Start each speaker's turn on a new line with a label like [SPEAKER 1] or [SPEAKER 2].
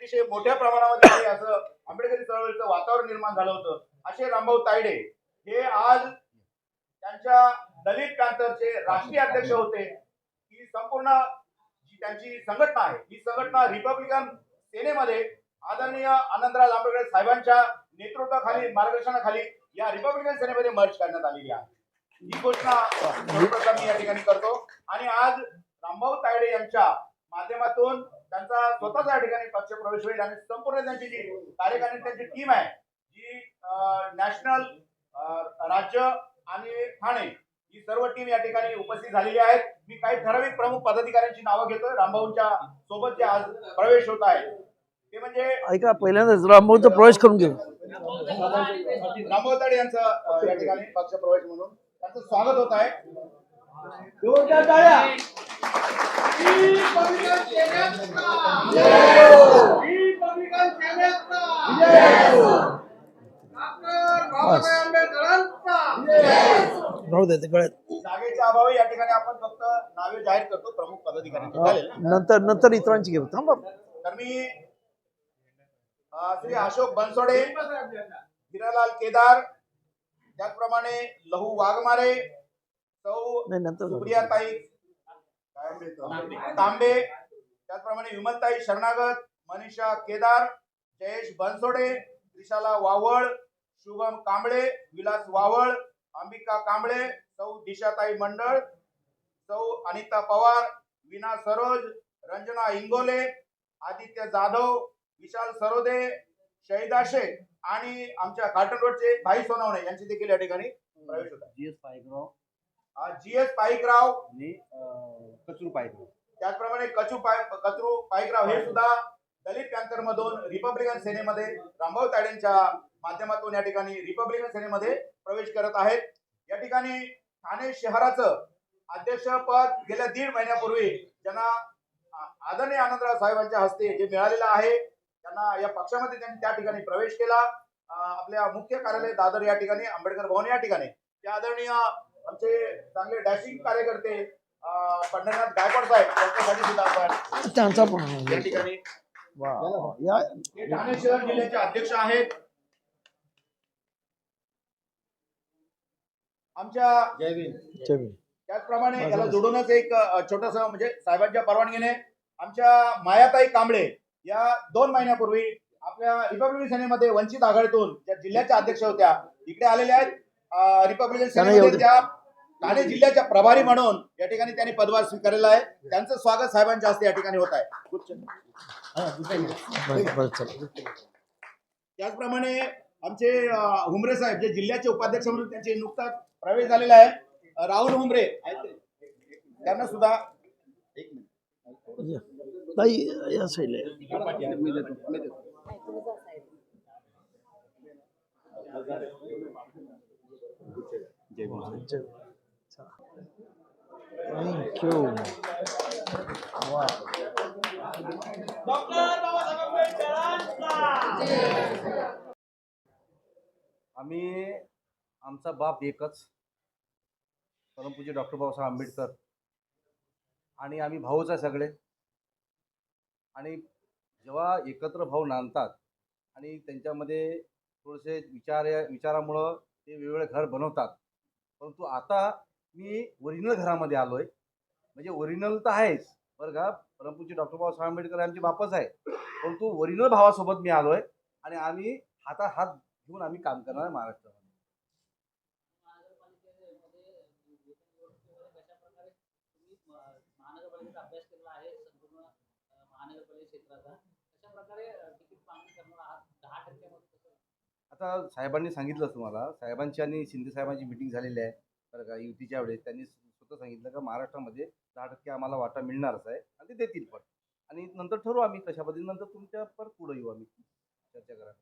[SPEAKER 1] अतिशय मोठ्या प्रमाणामध्ये असं आंबेडकरी चळवळीचं वातावरण निर्माण झालं होतं. असे रामभाऊ तायडे हे आज त्यांच्या दलित कांतरचे राष्ट्रीय अध्यक्ष होते. ही संपूर्ण जी त्यांची संघटना आहे ही संघटना रिपब्लिकन सेनेमध्ये आदरणीय आनंदराज आंबेडकर साहेबांच्या नेतृत्वाखाली मार्गदर्शनाखाली या रिपब्लिकन सेनेमध्ये मर्ज करण्यात आलेली आहे. ही घोषणा मी या ठिकाणी करतो. आणि आज रामभाऊ तायडे यांच्या माध्यमातून त्यांचा स्वतःचा या ठिकाणी पक्ष प्रवेश होईल आणि संपूर्ण त्यांची जी कार्यकारिणी त्यांची टीम आहे जी नॅशनल राज्य आणि ठाणे ही सर्व टीम या ठिकाणी उपस्थित झालेली आहेत. मी काही ठराविक प्रमुख पदाधिकाऱ्यांची नावं घेतोय. रामभाऊंच्या सोबत जे आज प्रवेश होत आहे ते म्हणजे
[SPEAKER 2] ऐका पहिल्यांदाच रामभाऊचा प्रवेश करून घेऊ
[SPEAKER 1] रामभाऊ ताडे यांचा या ठिकाणी पक्ष प्रवेश म्हणून त्यांचं स्वागत होत आहे.
[SPEAKER 2] राहू दे ते गळ्यात
[SPEAKER 1] जागेच्या अभावी या ठिकाणी आपण फक्त नावे जाहीर करतो प्रमुख पदाधिकाऱ्यांची?
[SPEAKER 2] नंतर नंतर इतरांची घेऊ थांबा
[SPEAKER 1] तर मी श्री अशोक बनसोडे हिरालाल केदार त्याचप्रमाणे लहू वाघमारे सौ सुप्रियाताई? तांबे. त्याचप्रमाणे विमलताई शरणागत मनीषा केदार जयेश बनसोडे त्रिशाला वावळ शुभम कांबळे विलास वावळ अंबिका कांबळे सौ दिशाताई मंडळ सौ अनिता पवार विना सरोज रंजना इंगोले आदित्य जाधव विशाल सरोदे शहीदा शेख आणि आमच्या कार्टन रोडचे भाई सोनवणे यांची देखील या ठिकाणी प्रवेश होता
[SPEAKER 3] G S Paikrao
[SPEAKER 1] G S Paikrao.
[SPEAKER 3] आणि अं, कचरू
[SPEAKER 1] त्याचप्रमाणे कचू पाय कचरू पाईकराव हे सुद्धा दलित पॅंथर मधून रिपब्लिकन सेनेमध्ये रामभाऊ ताडेंच्या माध्यमातून या ठिकाणी रिपब्लिकन सेनेमध्ये प्रवेश करत आहेत. या ठिकाणी ठाणे शहराचं अध्यक्षपद गेल्या दीड महिन्यापूर्वी ज्यांना आ- आदरणीय आनंदराव साहेबांच्या हस्ते जे मिळालेलं आहे त्यांना या पक्षामध्ये त्यांनी त्या ठिकाणी प्रवेश केला. अं, आपल्या मुख्य कार्यालय दादर या ठिकाणी आंबेडकर भवन या ठिकाणी. ते आदरणीय आमचे चांगले डॅशिंग कार्यकर्ते अं, पंढरनाथ गायकवाड साहेब यांच्यासाठी सुद्धा आपण
[SPEAKER 2] त्यांचा पण
[SPEAKER 1] या ठिकाणी
[SPEAKER 2] या.
[SPEAKER 1] ठाणे शहर जिल्ह्याचे अध्यक्ष आहेत. आमच्या. त्याचप्रमाणे याला जोडूनच एक छोटस म्हणजे साहेबांच्या परवानगीने आमच्या मायाताई कांबळे या दोन महिन्यापूर्वी आपल्या रिपब्लिकन सेनेमध्ये वंचित आघाडीतून ज्या जिल्ह्याच्या अध्यक्ष होत्या इकडे आलेल्या आहेत. रिपब्लिकन सेनेमध्ये. त्या ठाणे जिल्ह्याच्या प्रभारी म्हणून या ठिकाणी त्यांनी पदभार स्वीकारलेला आहे. त्यांचं स्वागत साहेबांच्या हस्ते या ठिकाणी होत आहे. त्याचप्रमाणे आमचे हुमरे साहेब जे जिल्ह्याचे उपाध्यक्ष म्हणून त्यांचे नुकताच प्रवेश झालेला आहे. राहुल हुमरे. त्यांना सुद्धा एक मिनिट.
[SPEAKER 2] या. ताई या साईडला या. चवी. चला. थँक्यू
[SPEAKER 3] आम्ही आमचा बाप एकच परमपूज्य डॉक्टर बाबासाहेब आंबेडकर आणि आम्ही भाऊच आहे सगळे आणि जेव्हा एकत्र भाऊ नांदतात आणि त्यांच्यामध्ये थोडेसे विचार विचारामुळं ते वेगवेगळे घर बनवतात परंतु आता मी ओरिजिनल घरामध्ये आलो आहे म्हणजे ओरिजिनल तर आहेच. बरं का? परमपूरचे डॉक्टर बाबासाहेब आंबेडकर आमचे बापच आहे परंतु ओरिजिनल भावासोबत मी आलो आहे आणि आम्ही हातात हात घेऊन आम्ही काम करणार आहे महाराष्ट्रामध्ये.
[SPEAKER 4] महानगरपालिकेचा अभ्यास केलेला आहे. संपूर्ण महानगरपालिका क्षेत्राचा. अशा प्रकारे अ, तिकीट मागणी करणार आहात दहा टक्क्यामध्ये कसं
[SPEAKER 3] आता साहेबांनी सांगितलं तुम्हाला. साहेबांची आणि शिंदे साहेबांची मिटिंग झालेली आहे. बरं का युतीच्या वेळेस. त्यांनी स्वतः सांगितलं का महाराष्ट्रामध्ये दहा टक्के आम्हाला वाटा मिळणारच आहे आणि ते देतील पण. आणि नंतर ठरवू आम्ही कशा पद्धतीने. नंतर तुमच्या पर पुढे येऊ आम्ही. चर्चा करा.